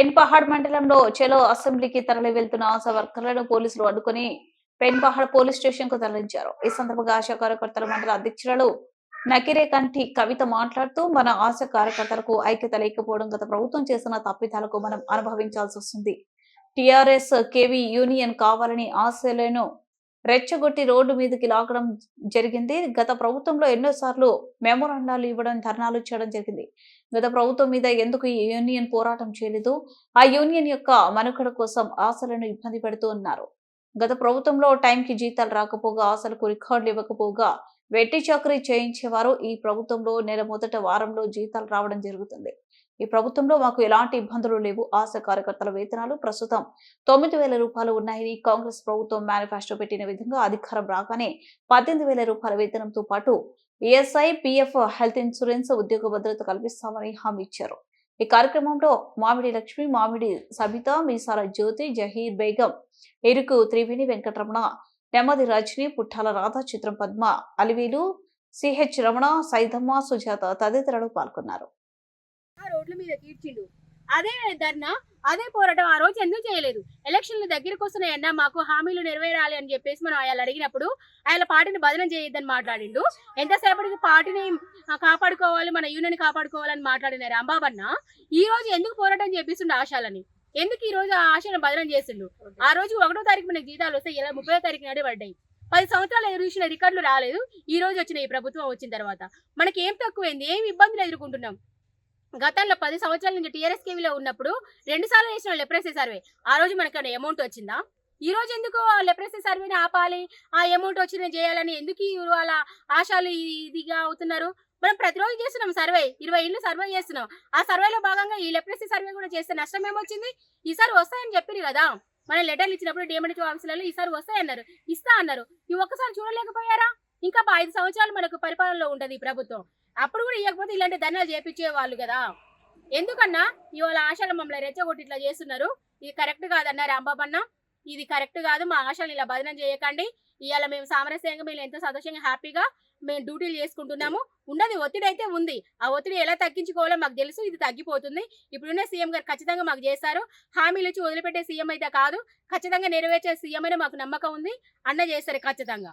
పెన్పహాడ్ మండలంలో చెలో అసెంబ్లీకి తరలి వెళ్తున్న ఆశా వర్కర్లను పోలీసులు అడ్డుకుని పెన్పహాడ్ పోలీస్ స్టేషన్కు తరలించారు. ఈ సందర్భంగా ఆశా కార్యకర్తల మండల అధ్యక్షురాలు నకిరే కంటి కవిత మాట్లాడుతూ మన ఆశ కార్యకర్తలకు ఐక్యత లేకపోవడం గత ప్రభుత్వం చేసిన తప్పిదాలకు మనం అనుభవించాల్సి వస్తుంది. టిఆర్ఎస్ కేవీ యూనియన్ కావాలని ఆశలను రెచ్చగొట్టి రోడ్డు మీదకి లాగడం జరిగింది. గత ప్రభుత్వంలో ఎన్నోసార్లు మెమోరాండాలు ఇవ్వడం ధర్నాలు చేయడం జరిగింది. గత ప్రభుత్వం మీద ఎందుకు ఈ యూనియన్ పోరాటం చేయలేదు? ఆ యూనియన్ యొక్క మనుగడ కోసం ఆశలను ఇబ్బంది పెడుతూ ఉన్నారు. గత ప్రభుత్వంలో టైంకి జీతాలు రాకపోగా ఆశలకు రికార్డులు ఇవ్వకపోగా వెట్టి చాకరీ చేయించేవారు. ఈ ప్రభుత్వంలో నెల మొదట వారంలో జీతాలు రావడం జరుగుతుంది. ఈ ప్రభుత్వంలో మాకు ఎలాంటి ఇబ్బందులు లేవు. ఆశ కార్యకర్తల వేతనాలు ప్రస్తుతం తొమ్మిది వేల రూపాయలు ఉన్నాయని కాంగ్రెస్ ప్రభుత్వం మేనిఫెస్టో పెట్టిన విధంగా అధికారం రాగానే పద్దెనిమిది వేల రూపాయల వేతనంతో పాటు ఈఎస్ఐ పిఎఫ్ హెల్త్ ఇన్సూరెన్స్ ఉద్యోగ భద్రత కల్పిస్తామని హామీ ఇచ్చారు. ఈ కార్యక్రమంలో మామిడి లక్ష్మి మామిడి సబిత మీసాల జ్యోతి జహీర్ బేగం ఎరుకు త్రివేణి వెంకటరమణ నెమ్మది రజని పుట్టాల రాధా చిత్రం పద్మ అలివేలు సిహెచ్ రమణ సైదమ్మ సుజాత తదితరులు పాల్గొన్నారు. రోడ్ల మీద కీడ్చిండు అదే ధర్నా అదే పోరాటం ఆ రోజు ఎందుకు చేయలేదు? ఎలక్షన్లు దగ్గరికి వస్తున్నాయన్న మాకు హామీలు నెరవేరాలి అని చెప్పేసి మనం ఆయన అడిగినప్పుడు ఆయన పార్టీని బదనం చేయొద్దని మాట్లాడిండు. ఎంతసేపటికి పార్టీని కాపాడుకోవాలి మన యూనియన్ కాపాడుకోవాలని మాట్లాడిన రాంబాబన్న ఈ రోజు ఎందుకు పోరాటం చేపిస్తుండు ఆశాలని? ఎందుకు ఈ రోజు ఆ ఆశను బదనం చేసిండు? ఆ రోజు ఒకటో తారీఖు మనకి జీతాలు వస్తే ఇలా ముప్పై తారీఖు నాడే పడ్డాయి. పది సంవత్సరాలు ఎదురు చూసిన రికార్డులు రాలేదు ఈ రోజు వచ్చిన ఈ ప్రభుత్వం వచ్చిన తర్వాత. మనకి ఏం తక్కువైంది ఏం ఇబ్బందులు ఎదుర్కొంటున్నాం? గతంలో పది సంవత్సరాల నుంచి టీఆర్ఎస్ కేవీలో ఉన్నప్పుడు రెండు సార్లు చేసిన లెప్రసీ సర్వే. ఆ రోజు మనకి అమౌంట్ వచ్చిందా? ఈ రోజు ఎందుకు ఆ లెప్రసీ సర్వేని ఆపాలి? ఆ అమౌంట్ వచ్చిన చేయాలని ఎందుకు వాళ్ళ ఆశాలు ఇదిగా అవుతున్నారు? మనం ప్రతిరోజు చేస్తున్నాం సర్వే. ఇరవై ఇళ్ళు సర్వే చేస్తున్నాం. ఆ సర్వేలో భాగంగా ఈ లెప్రసీ సర్వే కూడా చేస్తే నష్టం ఏమొచ్చింది? ఈసారి వస్తాయని చెప్పారు కదా. మన లెటర్లు ఇచ్చినప్పుడు డిఎండి ఆఫీసులలో ఈసారి వస్తాయన్నారు. ఇస్తా అన్నారు. ఈ ఒక్కసారి చూడలేకపోయారా? ఇంకా ఐదు సంవత్సరాలు మనకు పరిపాలనలో ఉంటుంది ఈ ప్రభుత్వం. అప్పుడు కూడా ఇవ్వకపోతే ఇలాంటి ధర్నాలు చేపించేవాళ్ళు కదా. ఎందుకన్నా? ఇవాళ ఆశలు మమ్మల్ని రెచ్చగొట్టి ఇట్లా చేస్తున్నారు. ఇది కరెక్ట్ కాదన్నా రాంబాబు అన్న ఇది కరెక్ట్ కాదు మా ఆశలు ఇలా బదనం చేయకండి. ఇవాళ మేము సామరస్యంగా మేము ఎంతో సంతోషంగా హ్యాపీగా మేము డ్యూటీలు చేసుకుంటున్నాము. ఉన్నది ఒత్తిడి అయితే ఉంది. ఆ ఒత్తిడి ఎలా తగ్గించుకోవాలో మాకు తెలుసు ఇది తగ్గిపోతుంది. ఇప్పుడున్న సీఎం గారు ఖచ్చితంగా మాకు చేస్తారు. హామీలు ఇచ్చి వదిలిపెట్టే సీఎం అయితే కాదు. ఖచ్చితంగా నెరవేర్చే సీఎం అని మాకు నమ్మకం ఉంది. అన్న చేస్తారు ఖచ్చితంగా.